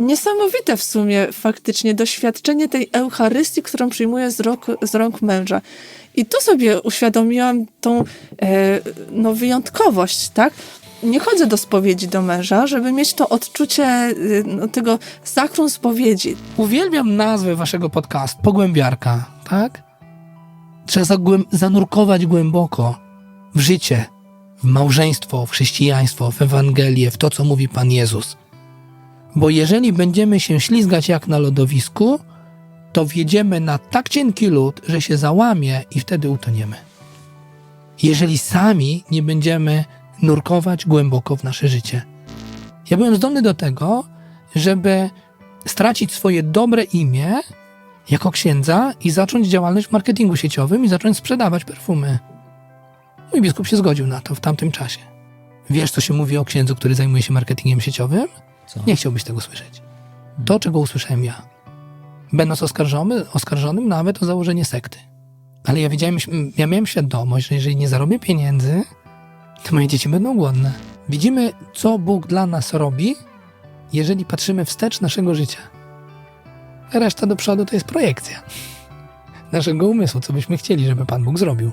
niesamowite w sumie faktycznie doświadczenie tej Eucharystii, którą przyjmuję z, rok, z rąk męża. I tu sobie uświadomiłam tą e, no, wyjątkowość, tak? Nie chodzę do spowiedzi do męża, żeby mieć to odczucie e, no, tego sakrum spowiedzi. Uwielbiam nazwę waszego podcastu, Pogłębiarka, tak? Trzeba zagłęb- zanurkować głęboko w życie, w małżeństwo, w chrześcijaństwo, w Ewangelię, w to, co mówi Pan Jezus. Bo jeżeli będziemy się ślizgać jak na lodowisku, to wjedziemy na tak cienki lód, że się załamie i wtedy utoniemy. Jeżeli sami nie będziemy nurkować głęboko w nasze życie. Ja byłem zdolny do tego, żeby stracić swoje dobre imię jako księdza i zacząć działalność w marketingu sieciowym i zacząć sprzedawać perfumy. Mój biskup się zgodził na to w tamtym czasie. Wiesz, co się mówi o księdzu, który zajmuje się marketingiem sieciowym? Co? Nie chciałbyś tego słyszeć. To, czego usłyszałem ja. Będąc oskarżony, oskarżonym nawet o założenie sekty. Ale ja wiedziałem, ja miałem świadomość, że jeżeli nie zarobię pieniędzy, to moje dzieci będą głodne. Widzimy, co Bóg dla nas robi, jeżeli patrzymy wstecz naszego życia. Reszta do przodu to jest projekcja naszego umysłu, co byśmy chcieli, żeby Pan Bóg zrobił.